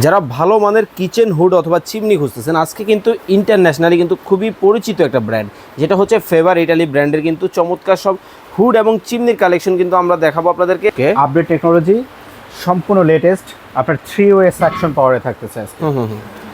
যারা ভালো মানের কিচেন হুড অথবা চিমনি খুঁজতেছেন আজকে কিন্তু ইন্টারন্যাশনালি কিন্তু খুবই পরিচিত একটা ব্র্যান্ড যেটা হচ্ছে ফেভার ইটালি ব্র্যান্ডের কিন্তু চমৎকার সব হুড এবং চিমনির কালেকশন কিন্তু আমরা দেখাবো আপনাদেরকে। আপডেট টেকনোলজি সম্পূর্ণ লেটেস্ট আপনার থ্রি ওয়ে সাকশন পাওয়ারে থাকতেছে।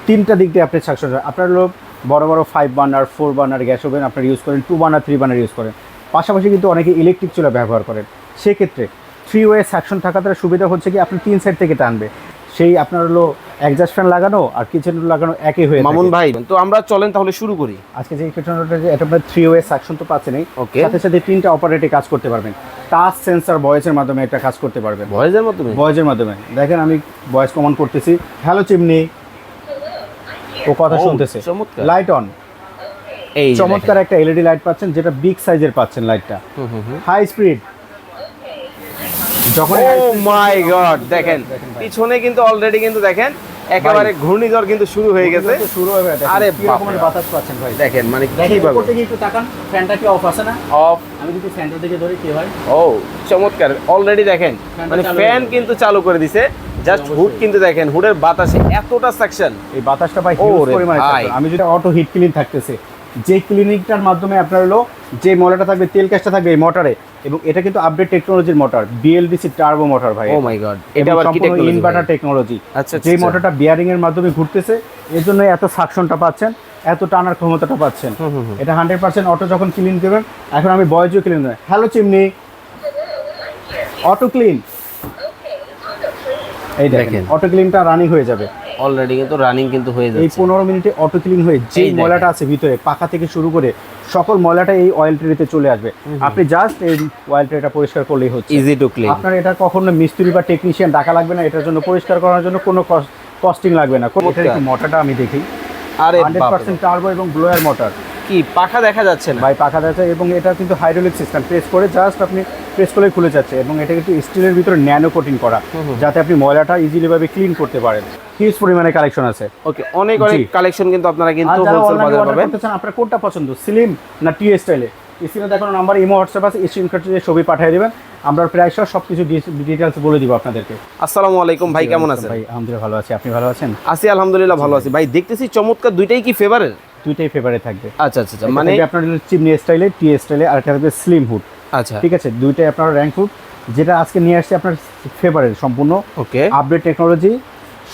তিনটা দিক দিয়ে আপনি সাকশন আপনার লোক বড় বড় five burner four burner gas oven আপনার ইউজ করেন two burner three burner use করেন। পাশাপাশি কিন্তু অনেকে ইলেকট্রিক চুলা ব্যবহার করেন। সেক্ষেত্রে থ্রি ওয়ে সাকশন থাকা তার সুবিধা হচ্ছে কি আপনি তিন সাইড থেকে টানবে। সেই আপনার হলো একজাস্ট ফ্যান লাগানো আর কিচেন লাগানো একই হয়ে মামুন ভাই তো আমরা চলেন তাহলে শুরু করি। আজকে যে টেকনোলজিটা যে এটা আপনার থ্রি ওয়ে সাকশন তো পাচ্ছেনই ওকে সাথে সাথে তিনটা অপারেটে কাজ করতে পারবেন। টাচ সেন্সর ভয়েসের মাধ্যমে একটা কাজ করতে পারবেন। ভয়েসের মাধ্যমে? ভয়েসের মাধ্যমে। দেখেন আমি ভয়েস কমান করতেছি। হ্যালো চিমনি ও কথা ও, শুনতেছে। লাইট অন এই চমৎকার একটা এলইডি লাইট পাচ্ছেন যেটা বিগ সাইজের পাচ্ছেন লাইটটা হুম হুম হুম। হাই স্পিড যখন ও মাই গড দেখেন পিছনে কিন্তু অলরেডি কিন্তু দেখেন একেবারে ঘূর্ণিঝড় কিন্তু শুরু হয়ে গেছে। শুরু হবে দেখেন আরে রকমের বাতাস পাচ্ছেন ভাই। দেখেন মানে কীভাবে? উপর থেকে একটু তাকান ফ্যানটা কি অফ আছে না? অফ আমি যদি ফ্যানটা দিকে ধরি কি হয়? ও চমৎকার। অলরেডি দেখেন মানে ফ্যান কিন্তু চালু করে দিছে। জাস্ট হুড কিন্তু দেখেন হুডের বাতাসে এতটা সেকশন এই বাতাসটা ভাই হিউজ পরিমাণে। আমি যদি অটো হিট ক্লিন থাকতেছে যে ক্লিনিকটার মাধ্যমে আপনার হলো যে মলাটা থাকবে তেল ক্যাশটা থাকবে এই মোটরে এবং এটা কিন্তু আপডেট টেকনোলজির মোটর বিএলডিসি টার্বো মোটর ভাই। ও মাই গড এটা আবার কি টেকনোলজি ইনভার্টার টেকনোলজি আচ্ছা, যে আচ্ছা। মোটরটা বিয়ারিং এর মাধ্যমে ঘুরতেছে এর জন্য এত সাকশনটা পাচ্ছেন এত টানার ক্ষমতাটা পাচ্ছেন। এটা হান্ড্রেড পার্সেন্ট অটো যখন ক্লিন দেবেন এখন আমি বয়জও ক্লিন দেবেন। হ্যালো চিমনি অটো ক্লিন এই দেখেন। অটো ক্লিনটা রানিং হয়ে যাবে। অলরেডি কিন্তু রানিং কিন্তু হয়ে যাচ্ছে। এই পনেরো মিনিটে অটো ক্লিন হয়ে যে ময়লাটা আছে ভিতরে পাখা থেকে শুরু করে সকল ময়লাটা এই অয়েল ট্রেতে চলে আসবে। আপনি জাস্ট এই অয়েল ট্রেটা পরিষ্কার করলেই হচ্ছে। ইজি টু ক্লিন আপনার এটা কখনো মিস্ত্রি বা টেকনিশিয়ান ডাকা লাগবে না এটার জন্য পরিষ্কার করার জন্য কোনো কস্টিং লাগবে না। মোটরটা আমি দেখি। আর হান্ড্রেড পার্সেন্ট টার্বো এবং ব্লোয়ার মোটর কি পাখা দেখা যাচ্ছে না? বাই পাখা যাচ্ছে এবং এটা কিন্তু হাইড্রোলিক সিস্টেম প্রেস করে জাস্ট আপনি প্রেস করে খুলে যাচ্ছে এবং এটা কিন্তু স্টিলের ভিতরে ন্যানো কোটিং করা যাতে আপনি ময়লাটা ইজিলি ভাবে ক্লিন করতে পারেন। হিউজ পরিমাণে কালেকশন আছে। ওকে অনেক অনেক কালেকশন কিন্তু আপনারা কিন্তু হোলসেল অনলাইনে পাবেন। আপনার কোনটা পছন্দ স্লিম না টি স্টাইলে স্ক্রিনে দেখানো নাম্বার ইমো হোয়াটসঅ্যাপ আছে স্ক্রিনশট দিয়ে ছবি পাঠিয়ে দেবেন। আমরা প্রায় সব সব কিছু ডিটেলস বলে দিব আপনাদেরকে। আসসালামু আলাইকুম ভাই কেমন আছেন? ভাই আলহামদুলিল্লাহ ভালো আছি। আপনি ভালো আছেন? আছি আলহামদুলিল্লাহ ভালো আছি। ভাই দেখতেছি চমৎকার দুইটাই কি ফেভারের দুইটাই ফেভারে থাকবে। আচ্ছা আচ্ছা আচ্ছা, মানে আপনার চিমনি স্টাইলে টি স্টাইলে আর একটা থাকবে স্লিম হুড আচ্ছা। ঠিক আছে? দুইটাই আপনার র্যাঙ্ক হুড যেটা আজকে নিয়ে আসছে আপনার ফেভারের সম্পূর্ণ। ওকে আপডেট টেকনোলজি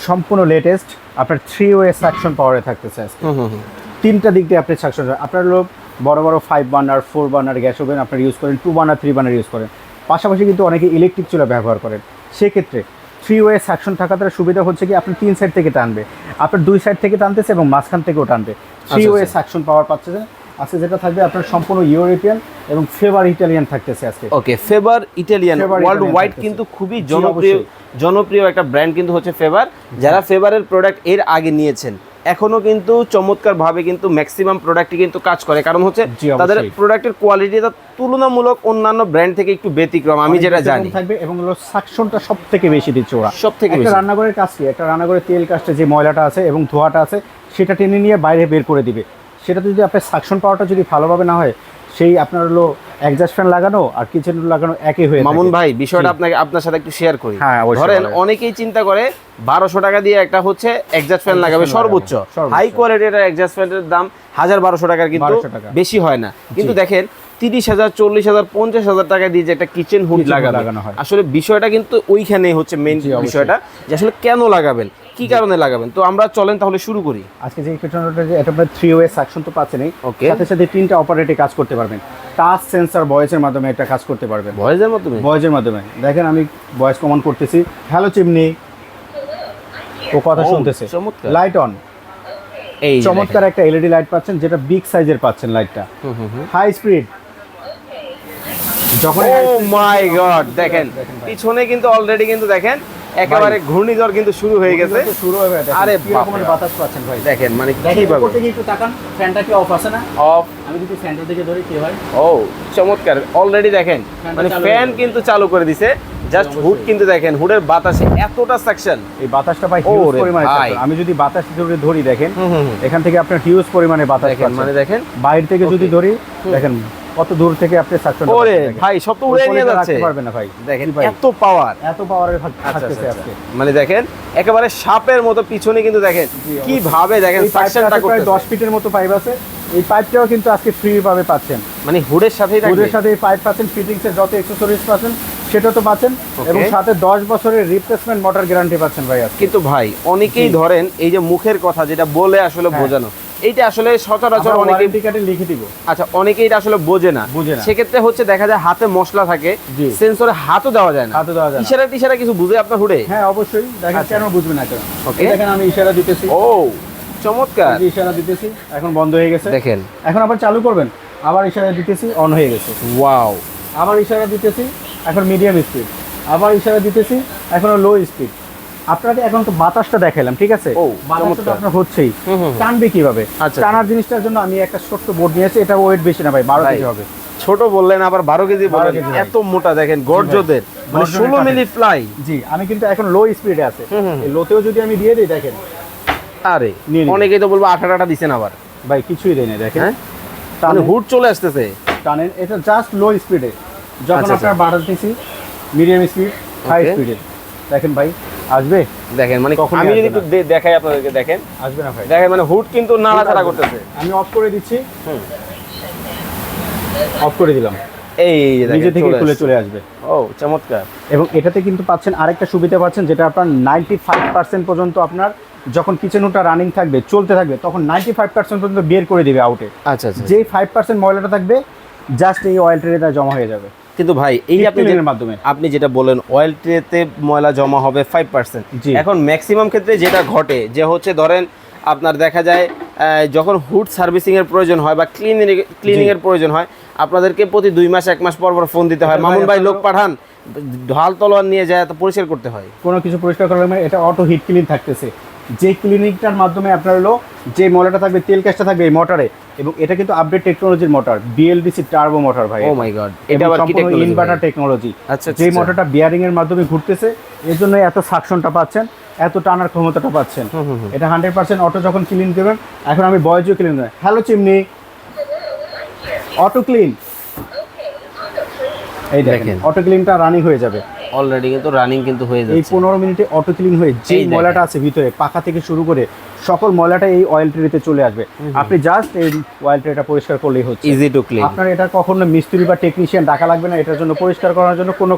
সম্পূর্ণ লেটেস্ট আপনার থ্রি ওয়ে সাকশন পাওয়ারে থাকতেছে আজকে। হুম হুম হুম। তিনটা দিক দিয়ে আপনি সাকশন আপনার লোক বড় বড় five burner four burner gas oven আপনার ইউজ করেন two burner three burner use করেন। পাশাপাশি কিন্তু অনেকে ইলেকট্রিক চুলা ব্যবহার করেন। সেক্ষেত্রে থ্রি ওয়ে সাকশন থাকা তার সুবিধা হচ্ছে কি আপনি তিন সাইড থেকে টানবে। আপনার দুই সাইড থেকে টানতেছে এবং মাঝখান থেকেও টানবে। থ্রি আচ্ছা, ওয়ে সেকশন পাওয়ার পাচ্ছে। আজকে যেটা থাকবে আপনার সম্পূর্ণ ইউরোপিয়ান এবং ফেভার ইটালিয়ান থাকতেছে আজকে। Okay Faber Italian world wide কিন্তু খুবই জনপ্রিয় জনপ্রিয় একটা ব্র্যান্ড কিন্তু হচ্ছে ফেভার যারা ফেভারের প্রোডাক্টের আগে নিয়েছেন এখনও কিন্তু চমৎকার ভাবে কিন্তু ম্যাক্সিমাম প্রোডাক্টই কিন্তু কাজ করে। কারণ হচ্ছে। তাদের প্রোডাক্টের কোয়ালিটিটা তুলনামূলক অন্যান্য ব্র্যান্ড থেকে একটু ব্যতিক্রম আমি যেটা জানি। থাকবে এবং হলো সাকশনটা সব থেকে বেশি দিচ্ছে ওরা। সব থেকে রান্নাঘরের কাজ কি? একটা রান্নাঘরের তেল কাজটা যে ময়লাটা আছে এবং ধোয়াটা আছে সেটা টেনে নিয়ে বাইরে বের করে দিবে। সেটা যদি আপনার সাকশন পাওয়াটা যদি ভালোভাবে না হয় সেই আপনার হলো একজাস্ট ফ্যান লাগানো আর কিচেন লাগানো একই হয়ে মামুন ভাই বিষয়টা আপনাকে আপনার সাথে একটু শেয়ার করি। হ্যাঁ, ধরেন অনেকেই চিন্তা করে বারোশো টাকা দিয়ে একটা হচ্ছে এক্সাস্ট ফ্যান লাগাবে সর্বোচ্চ। হাই কোয়ালিটির এক্সাস্ট ফ্যানের দাম হাজার বারোশো টাকার কিন্তু 1200 টাকা। বেশি হয় না। কিন্তু দেখেন তিরিশ হাজার চল্লিশ হাজার পঞ্চাশ হাজার টাকা দিয়ে যে একটা কিচেন হুড লাগানো হয়। আসলে বিষয়টা কিন্তু ওইখানে হচ্ছে মেন বিষয়টা যে আসলে কেন লাগাবেন? কি কারণে লাগাবেন? তো আমরা চলেন তাহলে শুরু করি। আজকে যে যে এটা আপনার থ্রি ওয়ে সাকশন তো পাচ্ছেনই ওকে সাথে সাথে তিনটা অপারেটে কাজ করতে পারবেন। টাচ সেন্সর ভয়েসের মাধ্যমে একটা কাজ করতে পারবেন। ভয়েসের মাধ্যমে? ভয়েসের মাধ্যমে। দেখেন আমি ভয়েস কমান করতেছি। হ্যালো চিমনি ও কথা ও, শুনতেছে। লাইট অন এই চমৎকার একটা এলইডি লাইট পাচ্ছেন যেটা বিগ সাইজের পাচ্ছেন লাইটটা হুম, হুম, হুম। হাই স্পিড যখন ও মাই গড দেখেন। পিছনে কিন্তু অলরেডি কিন্তু দেখেন একেবারে ঘূর্ণিঝড় কিন্তু শুরু হয়ে গেছে। শুরু হবে দেখেন আরে রকমের বাতাস পাচ্ছেন ভাই? দেখেন মানে কীভাবে থেকে একটু তাকান ফ্যানটা কি অফ আছে না? অফ আমি যদি ফ্যানটা দিকে ধরি কি হয়? ও চমৎকার। অলরেডি দেখেন মানে ফ্যান কিন্তু চালু করে দিছে। জাস্ট হুড কিন্তু দেখেন হুডের বাতাসে এতটা সেকশন এই বাতাসটা ভাই হিউজ পরিমাণে। আমি যদি বাতাস ধরে ধরি দেখেন। এখান থেকে আপনার হিউজ পরিমাণে বাতাস দেখেন মানে দেখেন। বাইরে থেকে যদি ধরি দেখেন কত দূর থেকে আপনি সাকশন ওরে ভাই সব তো উড়ে নিয়ে যাচ্ছে। পারবে না ভাই? দেখেন ভাই? এত পাওয়ার এত পাওয়ারের আচ্ছা থাকতেছে আচ্ছা, আজকে আচ্ছা। মানে দেখেন একেবারে সাপের মতো পিছনে কিন্তু দেখেন কীভাবে দেখেন সাকশনটা প্রায় করতেছে। ফিটের মতো পাইপ আছে। এই পাইপটাও কিন্তু আজকে ফ্রি ভাবে পাচ্ছেন। মানে হুডের সাথেই ওদের সাথে পাইপ পাচ্ছেন ফিটিংস এর যত এক্সেসরিজ পাচ্ছেন সেটা তো পাচ্ছেন। এবং সাথে দশ বছরের রিপ্লেসমেন্ট মোটর গ্যারান্টি পাচ্ছেন ভাই কিন্তু ভাই অনেকেই ধরেন এই যে মুখের কথা যেটা বলে আসলে হ্যাঁ। বোঝানো। এইটা আসলে সচরাচর অনেকেই লিখে দিব। আচ্ছা অনেকেই এটা আসলে বোঝে না। বুঝে না। সেক্ষেত্রে হচ্ছে দেখা যায় হাতে মশলা থাকে। সেন্সরে হাতও দেওয়া যায় না। হাতে দেওয়া যায়। ইশারা টিশারা কিছু বুঝে আপনার হুডে? হ্যাঁ অবশ্যই। দেখেন আচ্ছা। কেন বুঝবে না কেন. দেখেন আমি ইশারা দিতেছি। ও চমৎকার। ইশারা দিতেছি এখন বন্ধ হয়ে গেছে। দেখেন। এখন আবার চালু করবেন। আবার ইশারা দিতেছি অন হয়ে গেছে। ওয়াও আবার ইশারা দিতেছি এখন মিডিয়াম স্পিড আবার ইশারা দিতেছি এখন লো স্পিড আপনাকে এখন তো বাতাসটা দেখালাম ঠিক আছে? বাতাসটা আপনার হচ্ছেই। টানবে কীভাবে? আচ্ছা। টানার জিনিসটার জন্য আমি একটা ছোট্ট বোর্ড নিয়েছি এটা ওয়েট বেশি না ভাই বারো কেজি হবে। ছোট বললেন আবার বারো কেজি 12 বললেন। কেজি এত মোটা দেখেন গর্জদের। মানে ষোলো মিলি ফ্লাই জি আমি কিন্তু এখন লো স্পিডে আছে। লোতেও যদি আমি দিয়ে দিই দেখেন। আরে অনেকেই তো বলব আঠা টাটা দিচ্ছেন আবার। ভাই কিছুই দেয় না দেখেন। হ্যাঁ? মানে হুড চলে আসতেছে। টানেন এটা জাস্ট লো স্পিডে যখন আচ্ছা, আপনার বাড়াতেছি মিডিয়াম স্পিড হাই স্পিডে দেখেন ভাই আসবে? দেখেন মানে আমি যদি একটু দেখাই আপনাদেরকে দেখেন। আসবে না ভাই। দেখেন মানে হুড কিন্তু নাড়াচাড়া করতেছে। আমি অফ করে দিচ্ছি। হুম। অফ করে দিলাম। এই যে নিজে থেকে খুলে চলে আসবে। ও চমৎকার। এবং এটাতে কিন্তু পাচ্ছেন আরেকটা সুবিধা পাচ্ছেন যেটা আপনার নাইনটি ফাইভ পার্সেন্ট পর্যন্ত আপনার যখন কিচেন ওটা রানিং থাকবে চলতে থাকবে তখন নাইনটি ফাইভ পার্সেন্ট পর্যন্ত বের করে দেবে আউটে আচ্ছা আচ্ছা যেই ফাইভ পার্সেন্ট ময়লাটা থাকবে জাস্ট এই অয়েল জমা হয়ে যাবে। কিন্তু ভাই এই আপনি মাধ্যমে। আপনি যেটা বলেন অয়েল ট্রেতে ময়লা জমা হবে ফাইভ পার্সেন্ট। এখন ম্যাক্সিমাম ক্ষেত্রে যেটা ঘটে যে হচ্ছে ধরেন আপনার দেখা যায় যখন হুড সার্ভিসিং এর প্রয়োজন হয় বা ক্লিনিং ক্লিনিং এর প্রয়োজন হয় আপনাদেরকে প্রতি দুই মাস এক মাস পর পর ফোন দিতে হয়। মামুন ভাই ভাই লোক পাঠান ঢাল তলোয়ার নিয়ে যায় তো পরিষ্কার করতে হয়। কোনো কিছু পরিষ্কার করার মানে এটা অটো হিট ক্লিন থাকতেছে। যে ক্লিনিকটার মাধ্যমে আপনার হলো যে ময়লাটা থাকবে তেল ক্যাশটা থাকবে এই মোটরে এবং এটা কিন্তু আপডেট টেকনোলজির মোটর বিএলডিসি টার্বো মোটর ভাই। ও মাই গড এটা আবার কি টেকনোলজি ইনভার্টার টেকনোলজি আচ্ছা, যে। মোটরটা বিয়ারিং এর মাধ্যমে ঘুরতেছে এর জন্য এত সাকশনটা পাচ্ছেন এত টানার ক্ষমতাটা পাচ্ছেন। এটা হান্ড্রেড পার্সেন্ট অটো যখন ক্লিন দেবেন এখন আমি বয়জও ক্লিন দেবেন হ্যালো চিমনি অটো ক্লিন এই দেখেন। অটো ক্লিনটা রানিং হয়ে যাবে। অলরেডি কিন্তু রানিং কিন্তু হয়ে এই যাচ্ছে। পনেরো মিনিটে অটো ক্লিন হয়ে যে এই ময়লাটা আছে ভিতরে পাখা থেকে শুরু করে সকল ময়লাটা এই অয়েল ট্রেতে চলে আসবে। আপনি জাস্ট এই অয়েল ট্রেটা পরিষ্কার করলেই হচ্ছে। ইজি টু ক্লিন আপনার এটা কখনো মিস্ত্রি বা টেকনিশিয়ান ডাকা লাগবে না এটার জন্য পরিষ্কার করার জন্য কোনো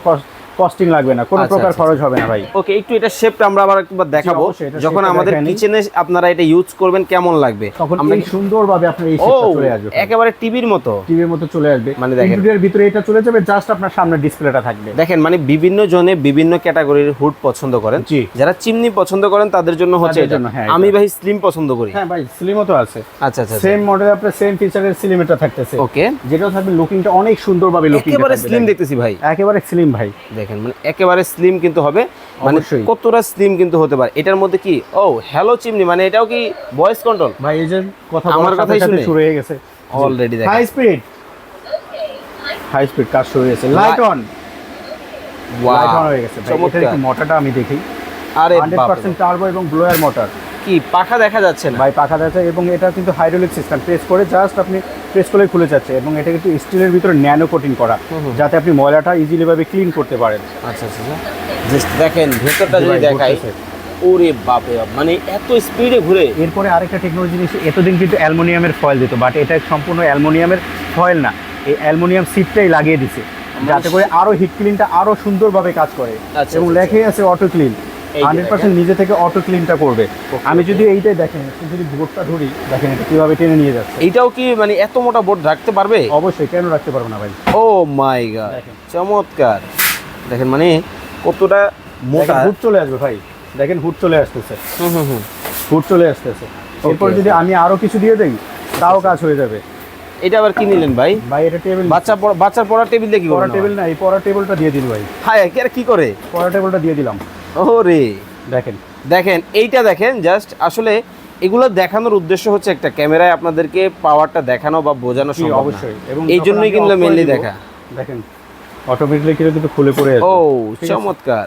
কস্টিং লাগবে না কোনো আচ্ছা, প্রকার আচ্ছা, খরচ হবে না ভাই। ওকে একটু এটা শেপটা আমরা আবার একবার দেখাবো। যখন আমাদের কিচেনে আপনারা এটা ইউজ করবেন কেমন লাগবে? তখন আমরা সুন্দরভাবে আপনার এই শেপটা চলে আসবে। একেবারে টিভির মতো। টিভির মতো চলে আসবে। মানে দেখেন। ইন্টেরিয়র ভিতরে এটা চলে যাবে জাস্ট আপনার সামনে ডিসপ্লেটা থাকবে। দেখেন মানে বিভিন্ন জনে বিভিন্ন ক্যাটাগরির হুড পছন্দ করেন। যারা চিমনি পছন্দ করেন তাদের জন্য হচ্ছে এটা। হ্যাঁ, আমি ভাই স্লিম পছন্দ করি। হ্যাঁ ভাই স্লিমও তো আছে। আচ্ছা আচ্ছা সেম মডেল আপনার সেম ফিচারের স্লিমেটা থাকতেছে। ওকে যেটা থাকবে লুকিংটা অনেক সুন্দরভাবে লুকিং একেবারে স্লিম দেখতেছি ভাই। একেবারে স্লিম ভাই। দেখেন মানে একেবারে স্লিম কিন্তু হবে। মানে কতটা স্লিম কিন্তু হতে পারে। এটার মধ্যে কি? ও হ্যালো চিমনি মানে এটাও কি ভয়েস কন্ট্রোল ভাই এই যে কথা আমার কথাই শুনে? শুরু হয়ে গেছে। অলরেডি দেখেন হাই স্পিড হাই স্পিড কাজ শুরু হয়েছে। লাইট অন লাইট অন হয়ে গেছে। ভাই চমৎকার। একটু মোটরটা আমি দেখি? আরে হান্ড্রেড বাপরে পার্সেন্ট টার্বো এবং ব্লোয়ার মোটর কি পাখা দেখা যাচ্ছে না? ভাই পাখা যাচ্ছে এবং এটা কিন্তু হাইড্রোলিক সিস্টেম প্রেস করে জাস্ট আপনি প্রেস করে খুলে যাচ্ছে এবং এটা কিন্তু স্টিলের ভিতরে ন্যানো কোটিং করা যাতে আপনি ময়লাটা ইজিলি ভাবে ক্লিন করতে পারেন। আচ্ছা আচ্ছা জাস্ট দেখেন ভেতরটা যদি দেখাই ওরে বাপরে বাপ মানে এত স্পিডে ঘুরে। এরপরে আরেকটা টেকনোলজি জিনিস এতদিন কিন্তু অ্যালুমিনিয়ামের ফয়েল দিত বাট এটা সম্পূর্ণ অ্যালুমিনিয়ামের ফয়েল না। এই অ্যালুমিনিয়াম সিটটাই লাগিয়ে দিছে যাতে করে আরও হিট ক্লিনটা আরও সুন্দরভাবে কাজ করে আচ্ছা, এবং আচ্ছা, লেখাই আছে অটো ক্লিন হান্ড্রেড পার্সেন্ট নিজে থেকে অটো ক্লিনটা করবে। আমি যদি এইটাই দেখেন যদি বোর্ডটা ধরি দেখেন এটা কীভাবে টেনে নিয়ে যাচ্ছে। এইটাও কি মানে এত মোটা বোর্ড রাখতে পারবে? অবশ্যই কেন রাখতে পারব না ভাই? ও মাই দেখেন। চমৎকার। দেখেন মানে কতটা মোটা। হুড চলে আসবে ভাই। দেখেন হুড চলে আসতেছে। হুম হুম হুম। হুড চলে আসতেছে। এরপর যদি আমি আরও কিছু দিয়ে দেই তাও কাজ হয়ে যাবে। এটা আবার কি নিলেন ভাই? ভাই এটা টেবিল বাচ্চা বাচ্চার পড়ার টেবিল দিয়ে কি পড়া করবেন টেবিল না এই পড়া টেবিলটা দিয়ে দিন ভাই। হায় কি আর কি করে? পড়া টেবিলটা দিয়ে দিলাম। ওরে। দেখেন। দেখেন এইটা দেখেন জাস্ট আসলে এগুলো দেখানোর উদ্দেশ্য হচ্ছে একটা ক্যামেরায় আপনাদেরকে পাওয়ারটা দেখানো বা বোঝানো সম্ভব অবশ্যই। এবং এই জন্যই কিন্তু মেনলি দেখা। দেখেন অটোমেটিকলি কিন্তু খুলে পড়ে ও? চমৎকার।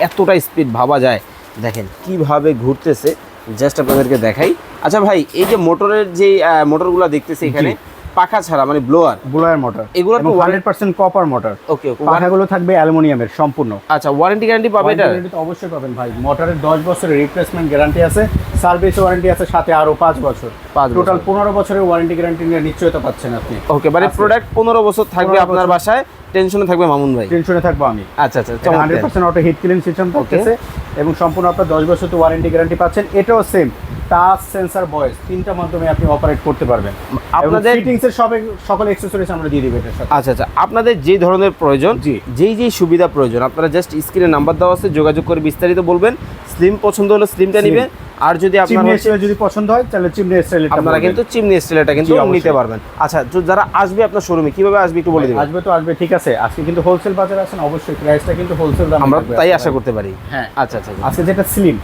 এতটা স্পিড ভাবা যায়। দেখেন কীভাবে ঘুরতেছে জাস্ট আপনাদেরকে দেখাই। আচ্ছা ভাই এই যে মোটরের যে মোটরগুলো দেখতেছি এখানে পাখা ছাড়া মানে ব্লোয়ার ব্লোয়ার মোটর এগুলোর তো hundred percent copper motor okay okay পাখাগুলো থাকবে অ্যালুমিনিয়ামের সম্পূর্ণ। আচ্ছা ওয়ারেন্টি গ্যারান্টি পাবে এটা? তো অবশ্যই পাবেন ভাই। মোটরের দশ বছরের রিপ্লেসমেন্ট গ্যারান্টি আছে সার্ভিস ওয়ারেন্টি আছে সাথে আরও পাঁচ বছর। পাঁচ বছর। টোটাল পনেরো বছরের ওয়ারেন্টি গ্যারান্টি নিয়ে নিশ্চয়তা পাচ্ছেন আপনি। ওকে মানে প্রোডাক্ট পনেরো বছর থাকবে আপনার বাসায় টেনশনে থাকবে মামুন ভাই? টেনশনে থাকব আমি। আচ্ছা আচ্ছা হান্ড্রেড চমৎকার। Percent auto heat clean system থাকতেছে এবং সম্পূর্ণ আপনার দশ বছর তো ওয়ারেন্টি গ্যারান্টি পাচ্ছেন। এটাও সেম টাচ সেন্সার ভয়েস তিনটা মাধ্যমে আপনি অপারেট করতে পারবেন আপনাদের- ফিটিংসের সবে সকল অ্যাকসেসরিজ আমরা দিয়ে দিব এটার সাথে আচ্ছা আচ্ছা আপনাদের যে ধরনের প্রয়োজন। যেই যেই সুবিধা প্রয়োজন আপনারা জাস্ট স্ক্রিনে নাম্বার দেওয়া আছে যোগাযোগ করে বিস্তারিত বলবেন স্লিম পছন্দ হলে স্লিমটা। নেবেন আর যদি আপনার যদি পছন্দ হয় তাহলে চিমনি স্টাইল আপনারা কিন্তু চিমনি স্টিলটা কিন্তু নিতে পারবেন। আচ্ছা তো যারা আসবে আপনার শোরুমে কীভাবে আসবে একটু বলে দিবেন? আসবে তো আসবে ঠিক আছে। আজকে কিন্তু হোলসেল বাজার আছেন অবশ্যই প্রাইসটা কিন্তু হোলসেল দাম আমরা তাই আশা করতে পারি। হ্যাঁ। আচ্ছা আচ্ছা আচ্ছা। আজকে যেটা স্লিম।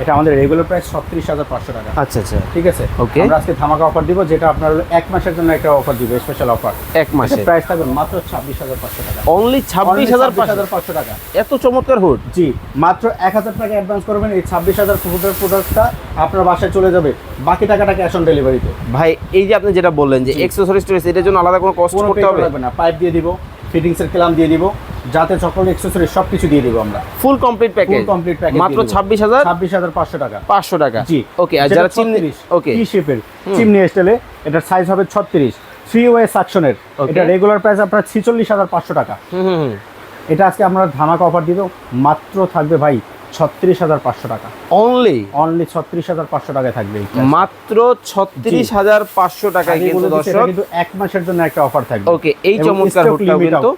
এটা আমাদের রেগুলার প্রাইস ছত্রিশ হাজার পাঁচশো টাকা। আচ্ছা আচ্ছা। ঠিক আছে? Okay. আমরা আজকে ধামাকা অফার দিব যেটা আপনার এক মাসের জন্য একটা অফার দিব স্পেশাল অফার এক মাসে। প্রাইস থাকবে মাত্র ছাব্বিশ হাজার পাঁচশো টাকা। অনলি ছাব্বিশ হাজার হাজার পাঁচশো টাকা। এত চমৎকার হুড জি মাত্র এক হাজার টাকা অ্যাডভান্স করবেন এই ছাব্বিশ হাজার ফুটের প্রোডাক্টটা আপনার বাসায় চলে যাবে। বাকি টাকাটা ক্যাশ অন ডেলিভারিতে ভাই এই যে আপনি যেটা বললেন যে। এক্সেসরিজ টুরিস এটার জন্য আলাদা কোনো কষ্ট করতে হবে? না পাইপ দিয়ে দিব ফিটিংস এর ক্লাম দিয়ে দিব যাতে সকল অ্যাক্সেসরি সব কিছু দিয়ে দিব আমরা। Full complete package full complete package মাত্র ছাব্বিশ হাজার? ছাব্বিশ হাজার পাঁচশো টাকা। পাঁচশো টাকা। জি। ওকে আর যারা চিমনি ওকে কি শেপের চিমনি স্টাইলে এটার সাইজ হবে ছত্রিশ। থ্রি ওয়ে সাকশনের এটা রেগুলার প্রাইস আপনার ছিচল্লিশ হাজার পাঁচশো টাকা। হুম হুম হুম। এটা আজকে আমরা ধামাকা অফার দিব। মাত্র থাকবে ভাই ছত্রিশ হাজার পাঁচশো টাকা। অনলি অনলি ছত্রিশ হাজার পাঁচশো টাকায় থাকবে মাত্র ছত্রিশ হাজার পাঁচশো টাকায় কিন্তু দর্শক কিন্তু এক মাসের জন্য একটা অফার থাকবে। ওকে এই চমৎকার হুডটাও কিন্তু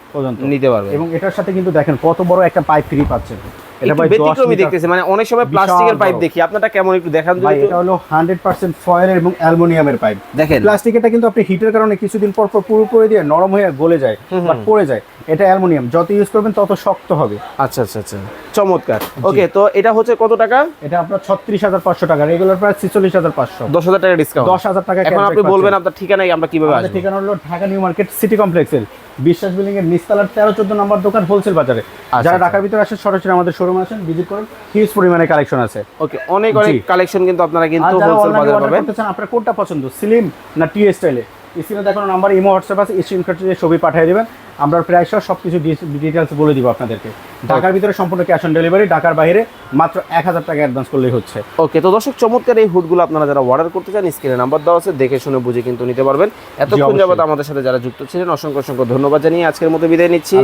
নিতে পারবে এবং এটার সাথে কিন্তু দেখেন কত বড় একটা পাইপ ফ্রি পাচ্ছেন এটা ভাই ব্যতিক্রমী লিটার- মানে অনেক সময় প্লাস্টিকের পাইপ দেখি। আপনারটা কেমন একটু দেখান ভাই এটা হলো হান্ড্রেড পার্সেন্ট ফয়েল এবং অ্যালুমিনিয়ামের পাইপ দেখেন। প্লাস্টিকেরটা কিন্তু আপনি হিটের কারণে কিছুদিন পর পর পুরো করে দিয়ে নরম হয়ে গলে যায় বা পড়ে যায়। এটা অ্যালুমিনিয়াম যত ইউজ করবেন তত শক্ত হবে। আচ্ছা আচ্ছা আচ্ছা। চমৎকার। ওকে তো এটা হচ্ছে কত টাকা? এটা আপনার ছত্রিশ হাজার পাঁচশো টাকা রেগুলার প্রাইস ছিচল্লিশ হাজার পাঁচশো। দশ হাজার টাকা ডিসকাউন্ট দশ হাজার টাকা এখন আপনি বলবেন আপনার ঠিকানাই আমরা কীভাবে আসব? ঠিকানা হলো ঢাকা নিউ মার্কেট সিটি কমপ্লেক্সের বিশ্বাস বিল্ডিং এর নিস্তালার তেরো চোদ্দ নম্বর দোকান হোলসেল বাজারে। যারা আচ্ছা। ঢাকার ভিতরে আসেন সরাসরি আমাদের শোরুমে আসেন ভিজিট করেন। হিউজ পরিমাণে কালেকশন আছে। ওকে অনেক অনেক কালেকশন কিন্তু আপনারা কিন্তু হোলসেল বাজারে পাবেন। আপনার কোনটা পছন্দ স্লিম না টি স্টাইলে স্ক্রিনে দেখানো নাম্বার ইমো হোয়াটসঅ্যাপ আছে স্ক্রিনশট দিয়ে ছবি পাঠিয়ে দেবেন। আমরা প্রায় সব সব কিছু ডিটেলস বলে দিব আপনাদেরকে ঢাকার ভিতরে সম্পূর্ণ ক্যাশ অন ডেলিভারি ঢাকার বাইরে মাত্র এক হাজার টাকা অ্যাডভান্স করলেই হচ্ছে ওকে তো দর্শক চমৎকার এই হুডগুলো আপনারা যারা অর্ডার করতে চান স্ক্রিনে নাম্বার দেওয়া আছে দেখে শুনে বুঝে কিন্তু নিতে পারবেন এতক্ষণ। যাবত আমাদের সাথে যারা যুক্ত ছিলেন অসংখ্য অসংখ্য ধন্যবাদ জানিয়ে আজকের মতো বিদায় নিচ্ছি।